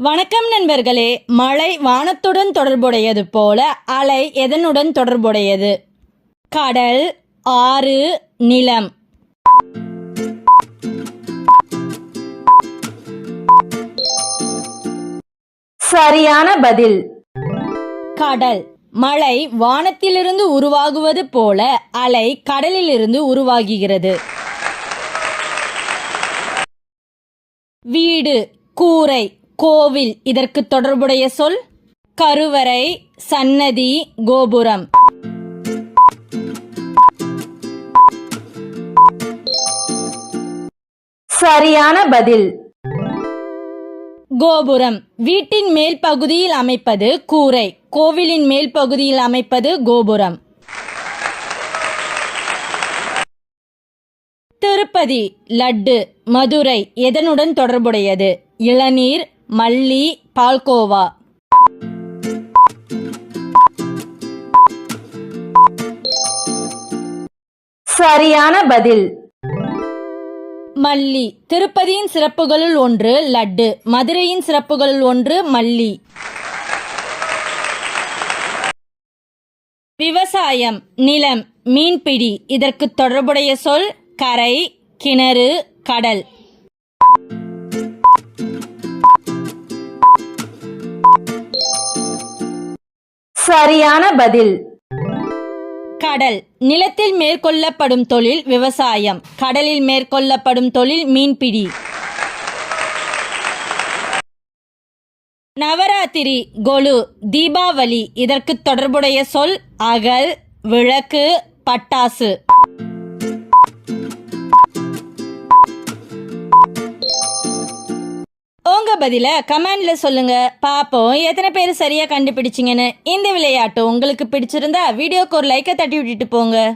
வணக்கம் நண்பர்களே. மழை வானத்துடன் தொடர்புடையது போல அலை எதனுடன் தொடர்புடையது? கடல் ஆறு நிலம். சரியான பதில். கடல் மழை வானத்திலிருந்து உருவாகுவது போல அலை கடலிலிருந்து உருவாகுகிறது. வீடு கூரை கோவில். இதற்கு தொடர்புடைய சொல் கருவறை சன்னதி கோபுரம். சரியான பதில். கோபுரம். வீட்டின் மேல் பகுதியில் அமைப்பது கூரை. கோவிலின் மேல் பகுதியில் அமைப்பது கோபுரம். திருப்பதி லட்டு மதுரை. எதனுடன் தொடர்புடையது? இளநீர் மல்லி பால்கோவா. சரியான பதில். மல்லி. திருப்பதியின் சிறப்புகளுள் ஒன்று லட்டு. மதுரையின் சிறப்புகளுள் ஒன்று மல்லி. விவசாயம் நிலம் மீன்பிடி. இதற்கு தொடர்புடைய சொல் கரை கிணறு கடல். சரியான பதில். கடல். நிலத்தில் மேற்கொள்ளப்படும் தொழில் விவசாயம். கடலில் மேற்கொள்ளப்படும் தொழில் மீன்பிடி. நவராத்திரி கொலு தீபாவளி. இதற்கு தொடர்புடைய சொல் அகல் விளக்கு பட்டாசு. பதில கமெண்ட்ல சொல்லுங்க. பாப்போம். எத்தனை பேர் சரியா கண்டுபிடிச்சிங்கன்னு. இந்த விளையாட்டு உங்களுக்கு பிடிச்சிருந்தா வீடியோக்கு ஒரு லைக்கை தட்டி விட்டுட்டு போங்க.